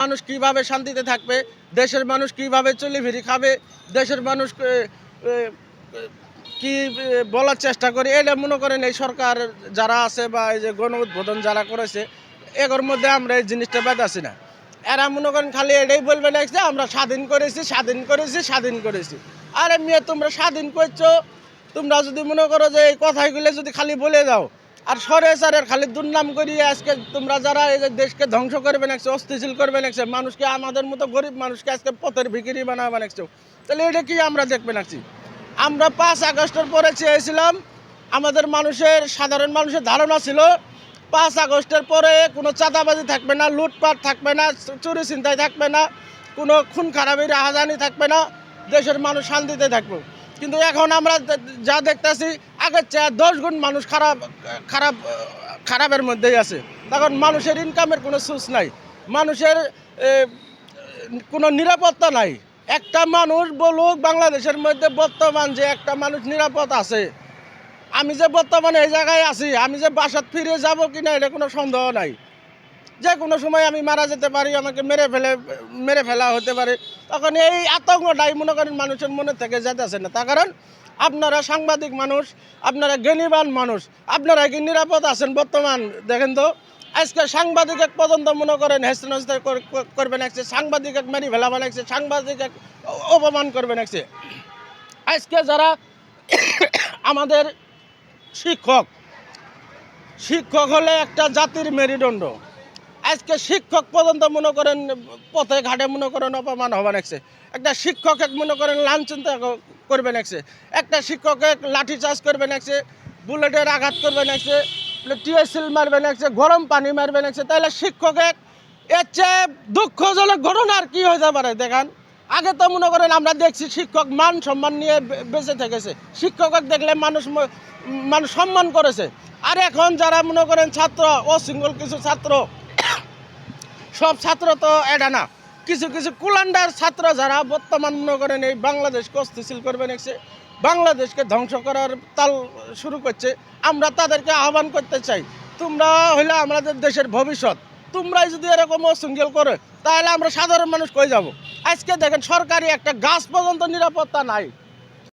মানুষ কীভাবে শান্তিতে থাকবে? দেশের মানুষ কীভাবে চলে ফিরি খাবে? দেশের মানুষ কি বলার চেষ্টা করে? এটা মনে করেন এই সরকার যারা আছে বা এই যে গণ উদ্বোধন যারা করেছে, এগোর মধ্যে আমরা এই জিনিসটা বেদাছি না। এরা মনে করেন খালি এটাই বলবে না যে আমরা স্বাধীন করেছি স্বাধীন করেছি স্বাধীন করেছি। আরে মেয়ে, তোমরা স্বাধীন করছ? তোমরা যদি মনে করো যে এই কথাগুলো যদি খালি বলে দাও আর সরে সারের খালি দুর্নাম করিয়ে আজকে তোমরা যারা এই যে দেশকে ধ্বংস করবে নাকছে অস্থিশীল করবে নাকছে মানুষকে আমাদের মতো গরিব মানুষকে আজকে পথের ভিকিরি বানাবে নাকছে তাহলে এটা কি আমরা দেখবে নাকছি আমরা পাঁচ আগস্টের পরে চেয়েছিলাম, আমাদের মানুষের, সাধারণ মানুষের ধারণা ছিল, পাঁচ আগস্টের পরে কোনো চাঁদাবাজি থাকবে না, লুটপাট থাকবে না, চুরি চিন্তায় থাকবে না, কোনো খুন খারাপের রাহাজানি থাকবে না, দেশের মানুষ শান্তিতে থাকবে। কিন্তু এখন আমরা যা দেখতেছি, আগের চেয়ে দশ গুণ মানুষ খারাপ খারাপ, খারাপের মধ্যেই আছে। তখন মানুষের ইনকামের কোনো সোর্স নাই। মানুষের কোনো নিরাপত্তা নাই। একটা মানুষ বলুক, বাংলাদেশের মধ্যে বর্তমান যে একটা মানুষ নিরাপদ আছে। আমি যে বর্তমানে এই জায়গায় আছি, আমি যে বাসাত ফিরে যাব কিনা, এটা কোনো সন্দেহ নাই। যে কোনো সময় আমি মারা যেতে পারি, আমাকে মেরে ফেলে, মেরে ফেলা হতে পারে। তখন এই আতঙ্কটাই মনে করেন মানুষের মনে থেকে যেতেছে না। তার কারণ আপনারা সাংবাদিক মানুষ, আপনারা জ্ঞানীবান মানুষ, আপনারা কি নিরাপদ আছেন বর্তমান? দেখেন তো, আজকে সাংবাদিক এক পর্যন্ত মনে করেন হেস্তেন হেস্তে করবে নাকছে সাংবাদিক এক মেরি ফেলা বানাইছে সাংবাদিক এক অপমান করবে নাকছে আজকে যারা আমাদের শিক্ষক শিক্ষক হলে একটা জাতির মেরুদণ্ড। আজকে শিক্ষক পর্যন্ত মনে করেন পথে ঘাটে মনে করেন অপমান হবে নাকছে একটা শিক্ষক এক মনে করেন লাঞ্ছিত করবে নাকছে একটা শিক্ষক এক লাঠি চার্জ করবে নাকছে বুলেটের আঘাত করবে নাকছে টিএসিল মারবে নাকছে গরম পানি মারবে নাকছে তাহলে শিক্ষক এক, এর চেয়ে দুঃখজনক ঘটনা আর কি হতে পারে দেখান। আগে তো মনে করেন আমরা দেখছি শিক্ষক মান সম্মান নিয়ে বেঁচে থেকেছে। শিক্ষক দেখলে মানুষ মানুষ সম্মান করেছে। আর এখন যারা মনে করেন ছাত্র অশৃঙ্খল কিছু ছাত্র সব ছাত্র তো এটা না। কিছু কিছু কুলান্ডার ছাত্র যারা বর্তমান মনে করেন এই বাংলাদেশকে অস্থিতিশীল করবে নেছে বাংলাদেশকে ধ্বংস করার তাল শুরু করছে। আমরা তাদেরকে আহ্বান করতে চাই, তোমরা হইলে আমাদের দেশের ভবিষ্যৎ। তোমরাই যদি এরকম অশৃঙ্খল করে, তাহলে আমরা সাধারণ মানুষ কই যাব? আজকে দেখেন সরকারি একটা গাছ পর্যন্ত নিরাপত্তা নাই।